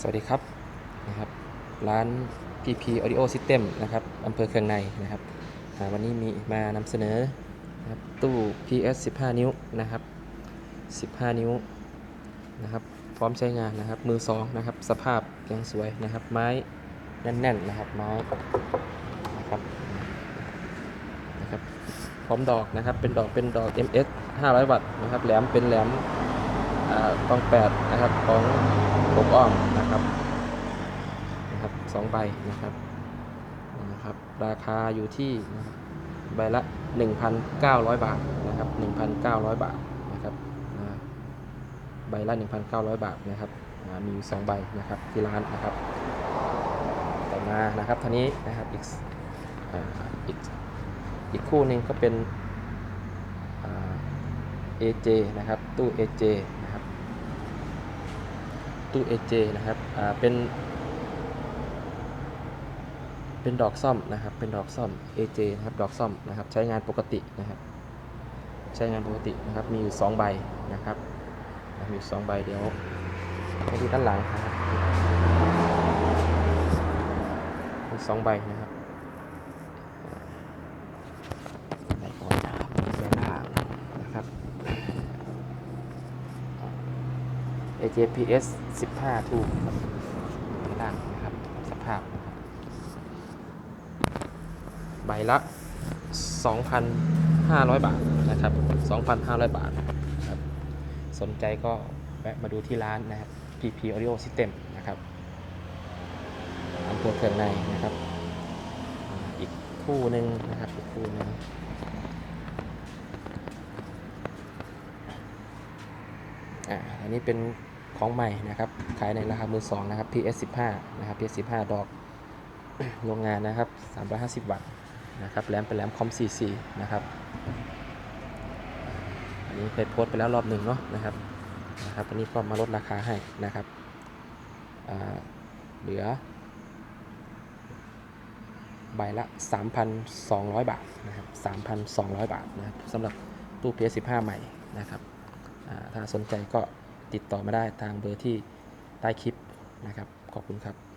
สวัสดีครับนะครับร้าน PP Audio System นะครับอำเภอเคืองในนะครับวันนี้มีมานำเสนอนะครับตู้ PS 15 นิ้วนะครับ 15 นิ้วนะครับพร้อมใช้งานนะครับมือสองนะครับสภาพยังสวยนะครับไม้แน่นๆนะครับไม้นะครับนะครับพร้อมดอกนะครับเป็นดอกเป็นดอก MS 500 วัตต์นะครับแหลมเป็นแหลมอ่าต้องแปดนะครับของผมอ้อม นะครับนะครับสองใบนะครับนะครับ ราคาอยู่ที่นะครับใบละ 1,900 บาทนะครับ 1,900 บาทนะครับอ่าใบละ 1,900 บาทนะครับมีอยู่สองใบนะครับที่ร้านนะครับต่อมานะครับท่านี้นะครับอีกอีกอีกคู่หนึ่งก็เป็นอ่า AJ นะครับตู้ AJ ตู้ AJ นะครับอ่าเป็น เป็นดอกซ่อมนะครับ เป็นดอกซ่อม AJ นะครับดอกซ่อมนะครับ ใช้งานปกตินะครับ ใช้งานปกตินะครับ มีอยู่2ใบนะครับ มีอยู่สองใบเดี๋ยวไปดูด้านหลังครับมีสองใบนะครับอ่าใบก่อนนะครับใบล่างนะครับ AJPS 15ทูครับข้างล่างนะครับ สภาพนะครับใบละ 2,500 บาทนะครับ 2,500 บาทครับ สนใจก็แวะมาดูที่ร้านนะครับ PP Audio System นะครับอำเภอเครื่องในนะครับ อีกคู่หนึ่งนะครับ อีกคู่หนึ่งอ่าอันนี้เป็น ของใหม่นะครับขายในราคามือสองนะครับ PS 15 นะครับ PS 15 ดอกโรงงานนะครับ 350 วัตต์นะครับแรมเป็นแรมคอม CC นะครับ อันนี้เคยโพสต์ไปแล้วรอบหนึ่งเนาะนะครับนะครับอันนี้ก็มาลดราคาให้นะครับเหลือ ใบละ 3,200 บาทนะครับ 3,200 บาทนะครับสำหรับตู้ PS 15 ใหม่นะครับถ้าสนใจก็ ติดต่อมาได้ทางเบอร์ที่ใต้คลิปนะครับ ขอบคุณครับ